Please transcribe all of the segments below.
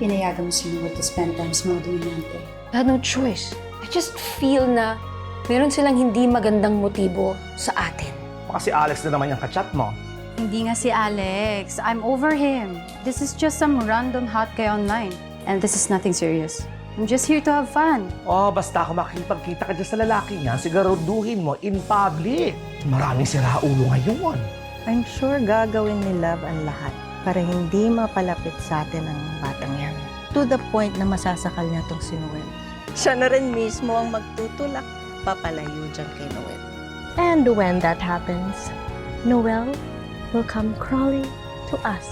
pinayagan mo si Noel to spend time sa mga dominante? I had no choice. I just feel na meron silang hindi magandang motibo sa atin. Baka si Alex na naman yung kachat mo. Hindi nga si Alex. I'm over him. This is just some random hot guy online. And this is nothing serious. I'm just here to have fun. Oh, basta kung makikipagkita ka dyan sa lalaki niya, siguraduhin mo in public. Maraming siraulo ngayon. I'm sure gagawin ni Love ang lahat para hindi mapalapit sa atin ang batang yan. To the point na masasakal niya tong si Noel. Siya na rin mismo ang magtutulak papalayo dyan kay Noel. And when that happens, Noel will come crawling to us.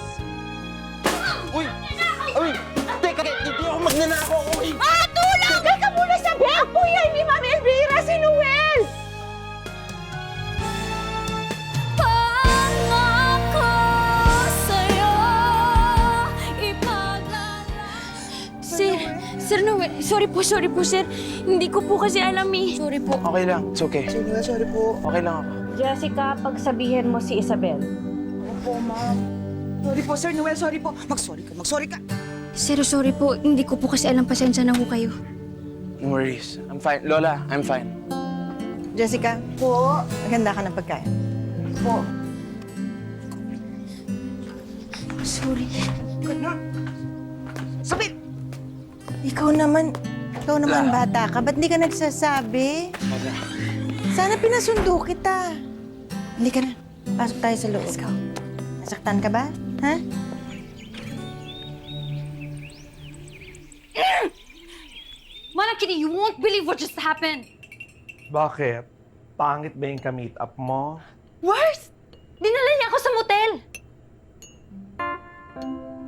Sorry po, sorry po, sir. Hindi ko po kasi alam eh. Sorry po. Okay lang. It's okay. Sige nga, sorry po. Okay lang ako. Jessica, pagsabihin mo si Isabel. Sorry po, Sir Noel. Sorry po. Mag-sorry ka. Mag-sorry ka. Sir, sorry po. Hindi ko po kasi alam. Pasensya na po kayo. No worries. I'm fine. Lola, I'm fine. Jessica, po. maganda ka ng pagkain. Sorry. Sabi! Ikaw naman, ikaw naman bata ka. Ba't hindi ka nagsasabi? Sana pinasundo kita. Hindi ka na. Pasok tayo sa loob. Let's go. Nasaktan ka ba? Ha? Manang Kitty, you won't believe what just happened. Bakit? Pangit ba yung ka-meet up mo? Worse! Dinala niya ako sa motel.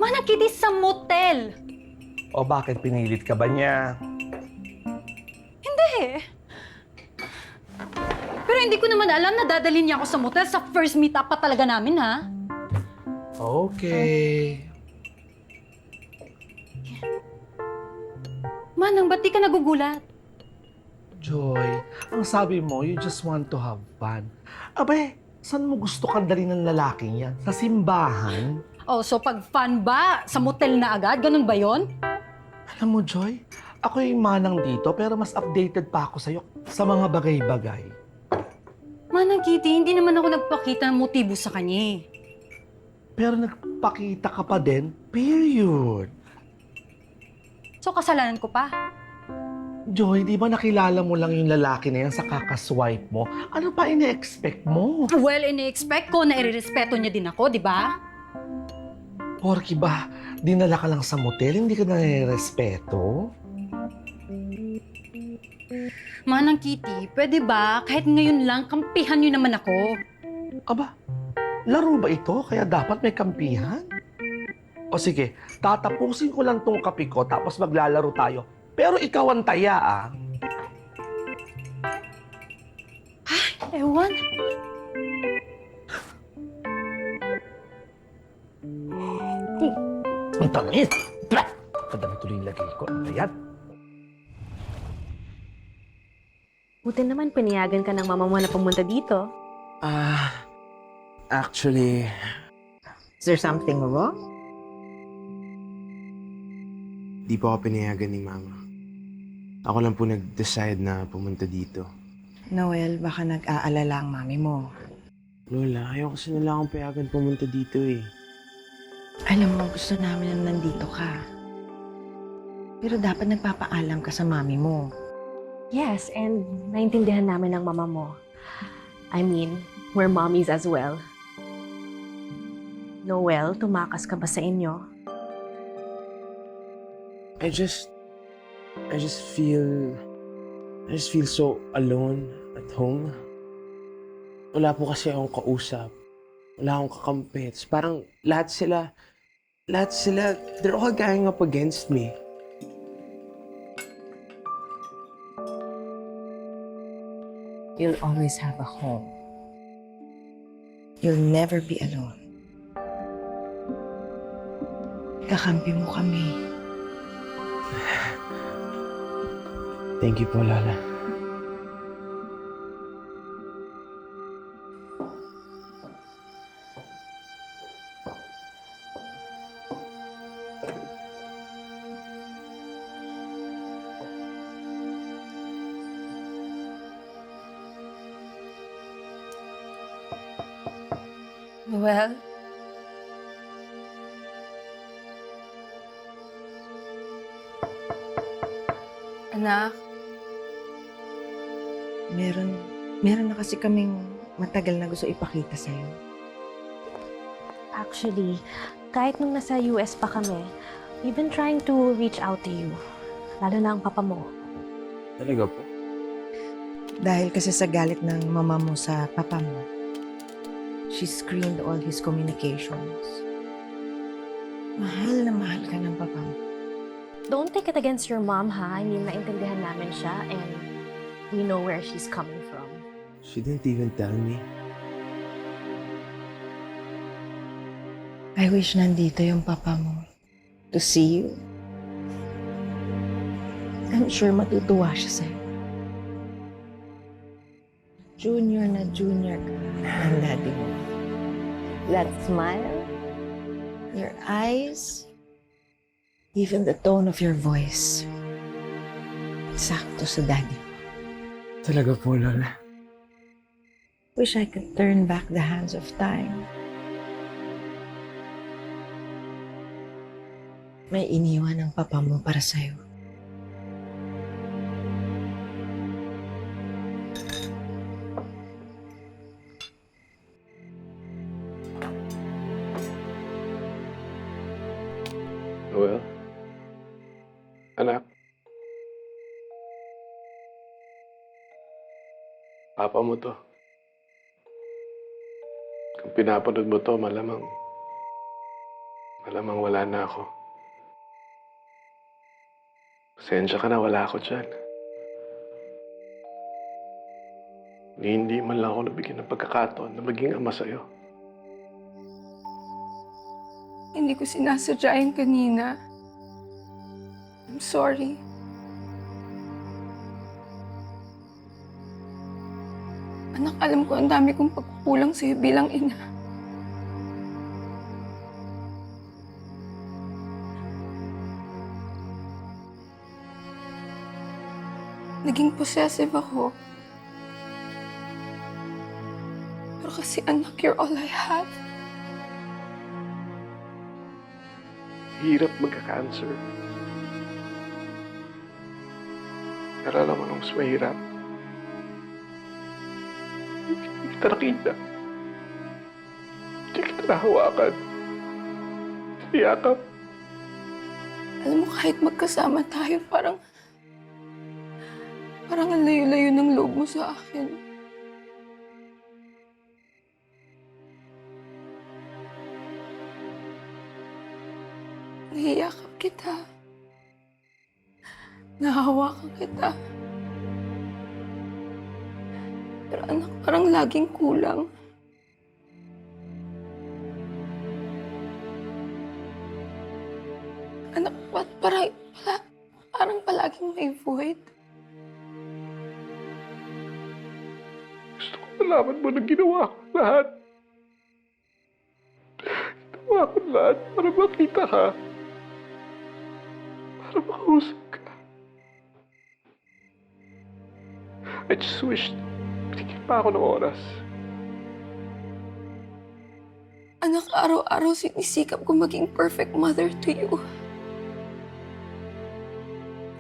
Manang Kitty, sa motel. O bakit pinilit ka ba niya? Hindi. Pero hindi ko naman alam na dadalhin niya ako sa motel sa first meet up pa talaga namin, ha? Okay. Manang, ba't di ka nagugulat? Joy, ang sabi mo, you just want to have fun. Abe, saan mo gusto kang dali ng lalaking yan? Sa simbahan? Oh, so pag fun ba, sa motel na agad? Ganun ba yon? Alam mo, Joy, ako yung manang dito pero mas updated pa ako sa'yo sa mga bagay-bagay. Manang Kitty, hindi naman ako nagpakita ng motibo sa kanya eh. Pero nagpakita ka pa din, period. So kasalanan ko pa. Joy, di ba nakilala mo lang yung lalaki na yan sa kakaswipe mo? Ano pa ine-expect mo? Well, ini-expect ko na irerespeto niya din ako, di ba? Porky ba, dinala ka lang sa motel, hindi ka nare-respeto? Manang Kitty, pwede ba kahit ngayon lang kampihan niyo naman ako? Aba, laro ba ito? Kaya dapat may kampihan? O sige, tatapusin ko lang tong kape ko tapos maglalaro tayo. Pero ikaw ang taya ah. Ewan. Ang tamis! Bah! Kadami tuloy yung lagay ko. Yan? Buti naman pinayagan ka ng mama mo na pumunta dito. Ah, actually, Is there something wrong? di po ako pinayagan ni Mama. Ako lang po nag-decide na pumunta dito. Noel, baka nag-aalala ang mami mo. Lola, ayaw kasi nila akong payagan pumunta dito eh. Alam mo, gusto namin na nandito ka. Pero dapat nagpapaalam ka sa mami mo. Yes, and naintindihan namin ng mama mo. I mean, we're mommies as well. Noel, tumakas ka ba sa inyo? I just, I just feel, I just feel so alone at home. Wala po kasi akong kausap. Wala akong kakampi. It's parang lahat sila, lahat sila, they're all gang up against me. You'll always have a home. You'll never be alone. Kakampi mo kami. Thank you po, Lola. Anak, Meron, meron na kasi kaming matagal na gusto ipakita sa'yo. Actually, kahit nung nasa US pa kami, we've been trying to reach out to you. Lalo na ang papa mo. Talaga po? Dahil kasi sa galit ng mama mo sa papa mo, she screened all his communications. Mahal na mahal ka ng papa mo. Don't take it against your mom, ha? I mean, naintindihan namin siya and we know where she's coming from. She didn't even tell me. I wish nandito yung papa mo to see you. I'm sure matutuwa siya sa'yo. Junior na junior ka ng daddy mo. That smile, your eyes, even the tone of your voice. Sakto sa daddy mo. Talaga po, Lola. Wish I could turn back the hands of time. May iniwan ang papa mo para sa'yo. Noel? Papa mo to. Kung pinapanood mo to, malamang... Malamang wala na ako. Pasensya ka na, wala ako dyan. Hindi man lang ako nabigyan ng pagkakataon na maging ama sa'yo. hindi ko sinasadya yun kanina. I'm sorry. Anak, alam ko ang dami kong pagkukulang sa'yo bilang ina. Naging possessive ako. Pero kasi anak, you're all I have. Hirap magka-cancer. Pero alam mo nung mas kita nakita. Hindi kita nahawakan. Siyakap. Alam mo, kahit magkasama tayo, parang... Parang ang layo-layo ng loob mo sa akin. Nahiyakap kita. Nahawakan kita. Pero anak, parang laging kulang. Anak, ba't parang, pala, parang palaging may void? Gusto ko malaman mo na ginawa ko lahat. Ginawa ko lahat para makita ka. Para makausap ka. I just wish binigyan pa ako ng oras. Anak, araw-araw sinisikap ko maging perfect mother to you.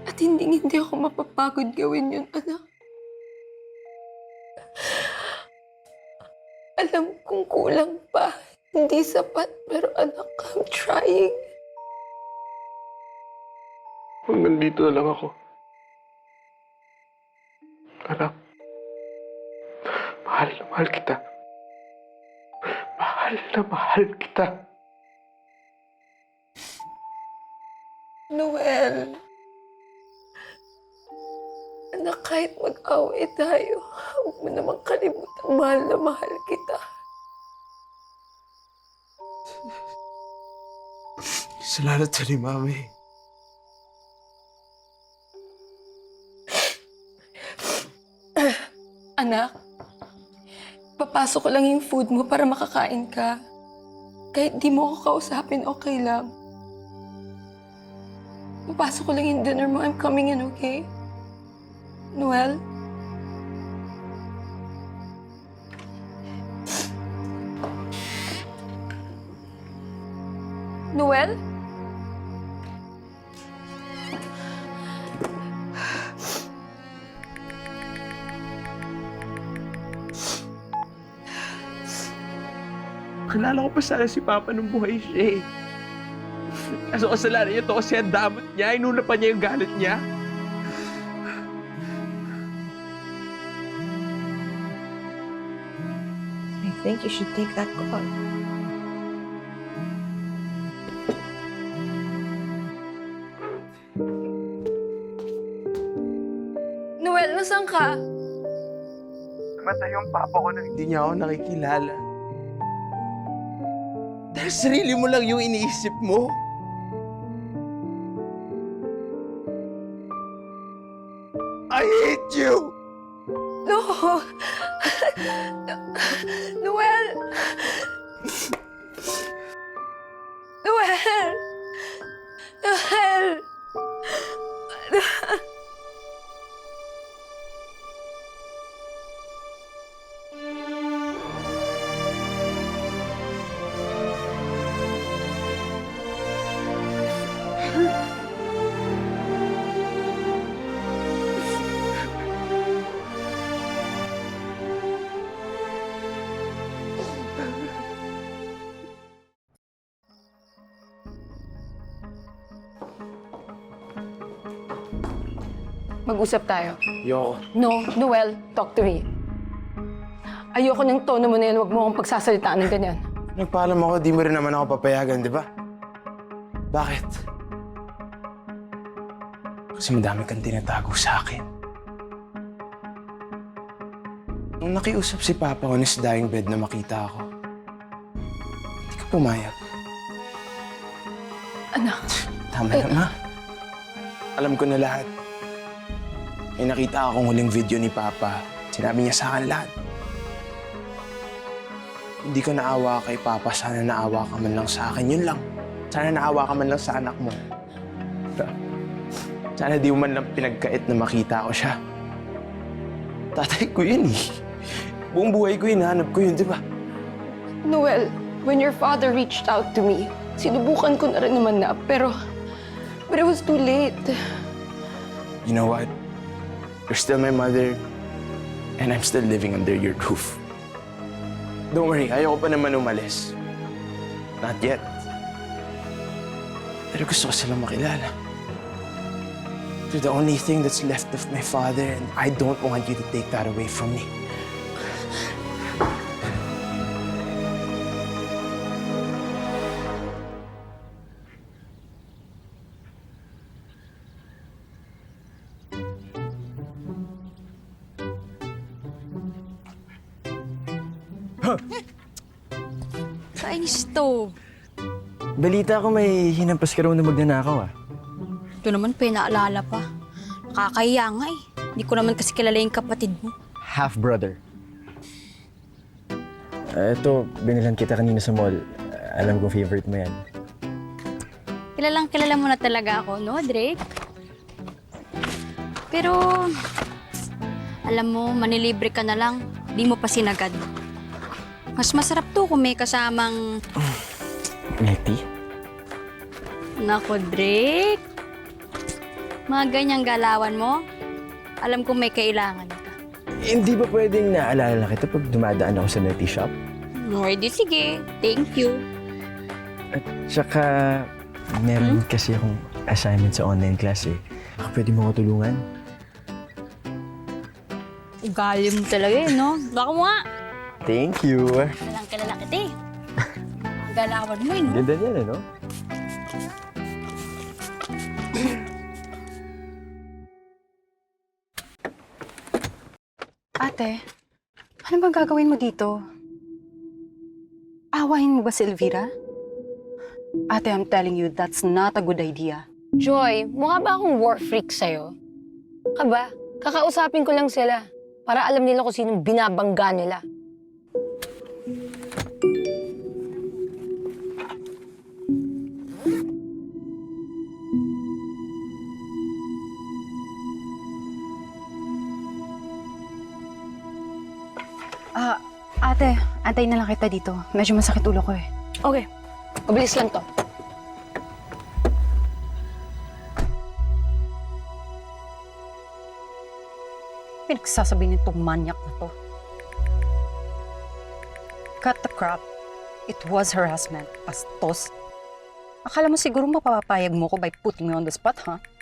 At hindi hindi ako mapapagod gawin yun, anak. Alam kong kulang pa. Hindi sapat, pero anak, I'm trying. Hanggang dito na lang ako. Anak, mahal na mahal kita. Mahal na mahal kita. Noel. Anak, kahit mag-away tayo, huwag mo namang kalimutang mahal na mahal kita. Salamat sa ni Mami. Pinapapasok ko lang yung food mo para makakain ka. Kahit di mo ako kausapin, okay lang. Papasok ko lang yung dinner mo. I'm coming in, okay? Noel? Noel? Noel? Ko pa sana si Papa nung buhay siya eh. Kaso kasalanan niya to kasi ang damot niya. Inuna pa niya yung galit niya. I think you should take that call. Noel, nasaan ka? Namatay yung Papa ko nang hindi niya ako nakikilala. Sarili mo lang yung iniisip mo. I hate you! No! Noel! Noel! Noel! Mag-usap tayo. Yoko. No, Noel, talk to me. Ayoko ng tono mo na yan. Huwag mo akong pagsasalitaan ng ganyan. Nagpaalam ako, di mo rin naman ako papayagan, di ba? Bakit? Kasi madami kang tinatago sa akin. Nung nakiusap si Papa on his dying bed na makita ako, hindi ka pumayag. Anak, Tama na, ma. Alam ko na lahat. May nakita akong huling video ni Papa. Sinabi niya sa akin lahat. Hindi ka naawa kay Papa. Sana naawa ka man lang sa akin. Yun lang. Sana naawa ka man lang sa anak mo. Sana di mo man lang pinagkait na makita ko siya. Tatay ko yun eh. Buong buhay ko hinahanap ko yun, di ba? Noel, when your father reached out to me, sinubukan ko na rin naman na, pero... But it was too late. You know what? You're still my mother, and I'm still living under your roof. Don't worry, ayoko pa naman umalis. Not yet. Pero gusto ko silang makilala. You're the only thing that's left of my father, and I don't want you to take that away from me. Balita ko may hinampas ka raw na magnanakaw ah. Ito naman pinaalala pa. Nakakahiya nga eh. Hindi ko naman kasi kilala yung kapatid mo. Half-brother. Ah, ito, binilan kita kanina sa mall. Alam kong favorite mo yan. Kilalang kilala mo na talaga ako, no, Drake? Pero, alam mo, manilibre ka na lang. Di mo pa sinagad. Mas masarap to kung may kasamang... Tea? Nako, Drake. Mga ganyang galawan mo, alam kong may kailangan ka. Hindi ba pwedeng naalala kita pag dumadaan ako sa tea shop? Ready, sige. Thank you. At saka, meron kasi akong assignment sa online class eh. Baka pwede mo ko tulungan? Ugali mo talaga eh, no? Baka mo nga. Thank you! Kilalang kilala kita eh. Galawan mo no? Ganda niyan eh, no? Ate, ano bang gagawin mo dito? Awahin mo ba si Elvira? Ate, I'm telling you, that's not a good idea. Joy, mukha ba akong war freak sa'yo? Ka ba? Kakausapin ko lang sila para alam nila kung sinong binabangga nila. Ah, ate, antay na lang kita dito. Medyo masakit ulo ko eh. Okay. Mabilis lang to. Pinagsasabi nitong manyak na to. Cut the crap. It was harassment. Pastos. Akala mo siguro mapapapayag mo ko by putting me on the spot, ha? Huh?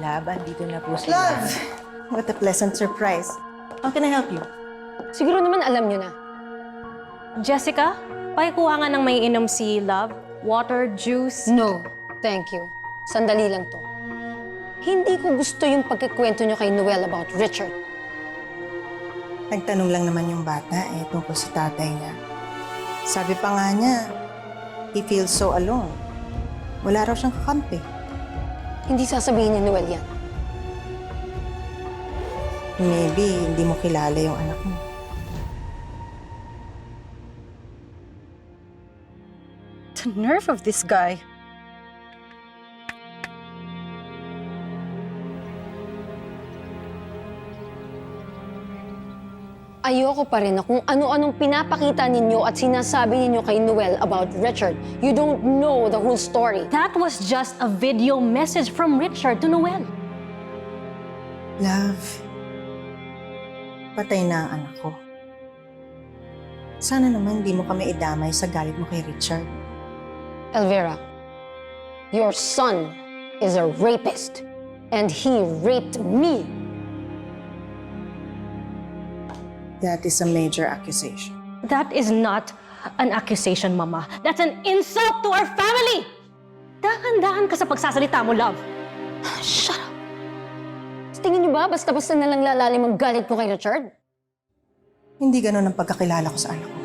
Love, andito na po si Love! What a pleasant surprise. How can I help you? Siguro naman alam niyo na. Jessica, pakikuha nga ng may inom si Love. Water, juice. No, thank you. Sandali lang to. Hindi ko gusto yung pagkikwento niyo kay Noel about Richard. Nagtanong lang naman yung bata eh tungkol sa tatay niya. Sabi pa nga niya, he feels so alone. Wala raw siyang kakampi. Hindi sasabihin ni Noel yan. Maybe hindi mo kilala yung anak mo. The nerve of this guy. Ayoko pa rin na kung ano-anong pinapakita ninyo at sinasabi ninyo kay Noel about Richard. You don't know the whole story. That was just a video message from Richard to Noel. Love, patay na ang anak ko. Sana naman hindi mo kami idamay sa galit mo kay Richard. Elvira, your son is a rapist. And he raped me. That is a major accusation. That is not an accusation, Mama. That's an insult to our family! Dahan-dahan ka sa pagsasalita mo, Love. Shut up! Sa tingin niyo ba basta-basta na lang lalalim ang galit ko kay Richard? Hindi ganun ang pagkakilala ko sa anak ko.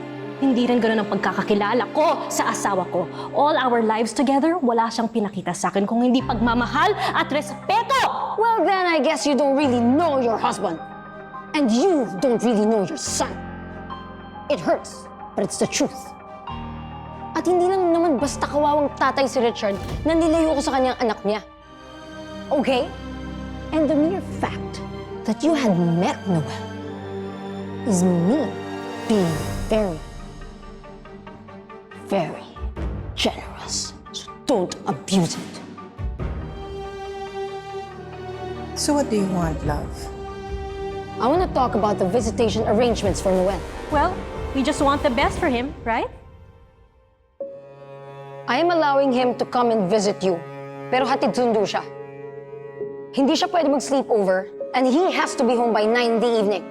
Hindi rin ganun ang pagkakakilala ko sa asawa ko. All our lives together, wala siyang pinakita sa akin kung hindi pagmamahal at respeto! Well, then I guess you don't really know your husband. And you don't really know your son. It hurts, but it's the truth. At hindi lang naman basta kawawang tatay si Richard na nilayo ko sa kanyang anak niya. Okay? And the mere fact that you had met Noel is me being very, very generous. So don't abuse it. So what do you want, love? I want to talk about the visitation arrangements for Noel. Well, we just want the best for him, right? I am allowing him to come and visit you. Pero hatid sundo siya. Hindi siya pwede mag-sleepover and he has to be home by 9 in the evening.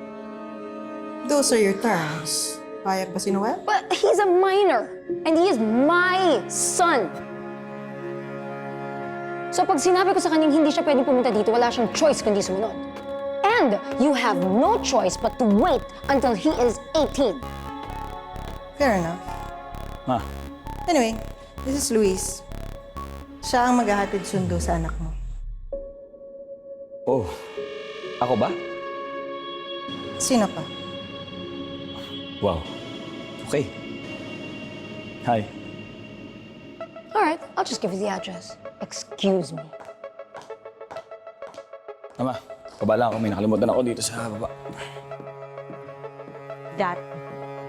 Those are your terms. Payag ba si Noel? But he's a minor and he is my son. So pag sinabi ko sa kanyang hindi siya pwedeng pumunta dito, wala siyang choice kundi sumunod. And you have no choice but to wait until he is 18. Fair enough. Ma, Anyway, this is Luis. Siya ang maghahatid sundo sa anak mo. oh, ako ba? Sino pa? Wow. Okay. Hi. All right, I'll just give you the address. Excuse me. Ama, kabala ako. May nakalimutan ako dito sa baba. That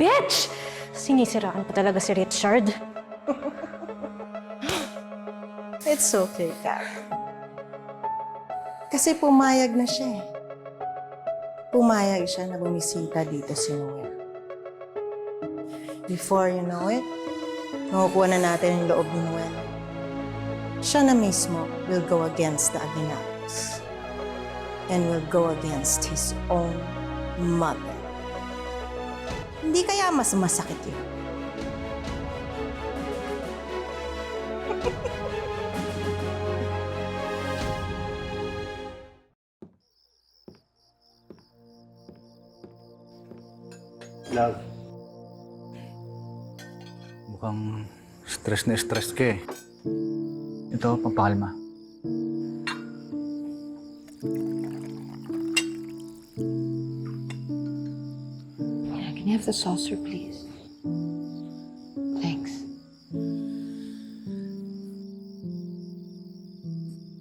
bitch! Sinisiraan pa talaga si Richard. It's okay, Kat. Kasi pumayag na siya eh. Pumayag siya na bumisita dito si Noel. Before you know it, makukuha na natin yung loob ni Noel. Siya na mismo will go against the Aguinaldos. And will go against his own mother. Hindi kaya mas masakit yun? Love. Mukhang stress na stress ka eh. Ito, pampakalma. The saucer, please? Thanks.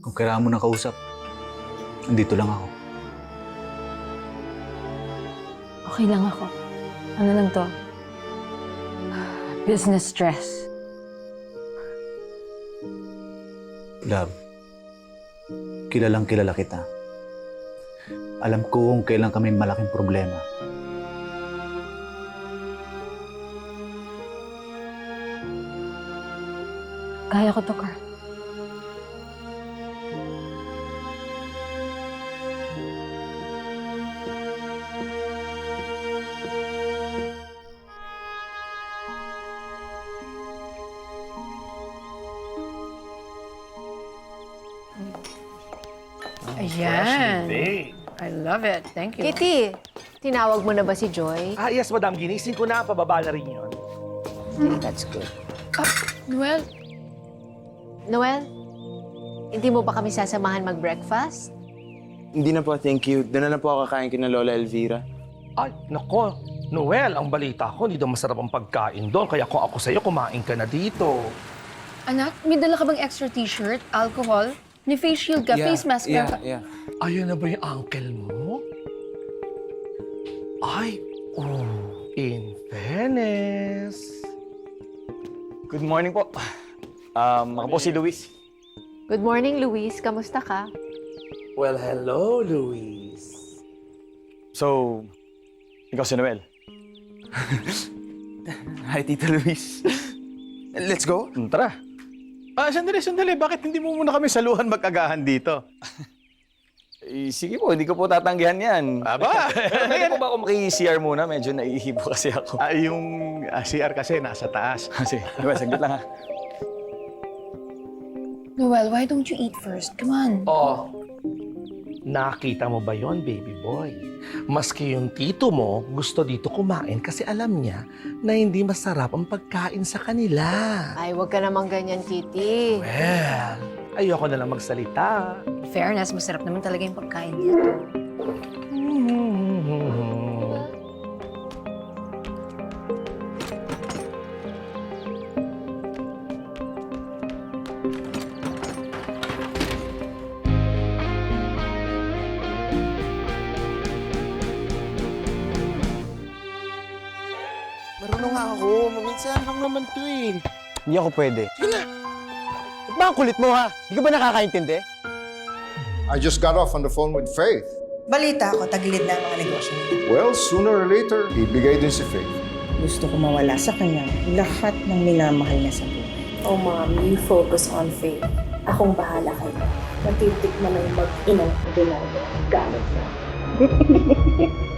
Kung kailangan mo ng kausap, andito lang ako. Okay lang ako. Ano lang to? Business stress. Love, kilalang kilala kita. Alam ko kung kailan kami malaking problema. Kaya ko to, Carl. Ayan. I love it. Thank you. Kitty, tinawag mo na ba si Joy? Ah, yes, madam. Ginising ko na. Pababa na rin yun. That's good. Noel, Noel, hindi mo ba kami sasamahan mag-breakfast? Hindi na po, thank you. Doon na lang po ako kakain kina Lola Elvira. Ay, nako. Noel, ang balita ko, hindi daw masarap ang pagkain doon. Kaya kung ako sa'yo, kumain ka na dito. anak, may dala ka bang extra t-shirt, alcohol? May face shield ka, face mask yeah, ka. yeah. Ayun na ba yung uncle mo? Ay, oh, in fairness. Good morning po. Um, ako po si Luis. Good morning, Luis. Kamusta ka? Well, hello, Luis. So, ikaw si Noel. Hi, Tita Luis. Let's go. Hmm, Tara. Ah, sandali, sandali. Bakit hindi mo muna kami saluhan mag-agahan dito? Eh, sige po, hindi ko po tatanggihan yan. Aba! Pwede po ba ako maki-CR muna? Medyo naihibo kasi ako. ah, yung ah, CR kasi nasa taas. Sige, Noel, saglit lang ha. Noel, why don't you eat first? Come on. Oh, nakita mo ba yon baby boy? Maski yung tito mo gusto dito kumain kasi alam niya na hindi masarap ang pagkain sa kanila. Ay, wag ka namang ganyan, Kitty. Well, ayoko na lang magsalita. fairness, masarap naman talaga yung pagkain dito. Hindi ako pwede. Sige na. Ba't ba ang kulit mo ha? Hindi ka ba nakakaintindi? I just got off on the phone with Faith. Balita ako, tagilid na ang mga negosyo nila. Well, sooner or later, ibigay din si Faith. Gusto ko mawala sa kanya lahat ng minamahal niya sa buhay. Oh, mom, you focus on faith. Akong bahala kayo. Matitik na lang mag-inang Bernardo. Gamit na.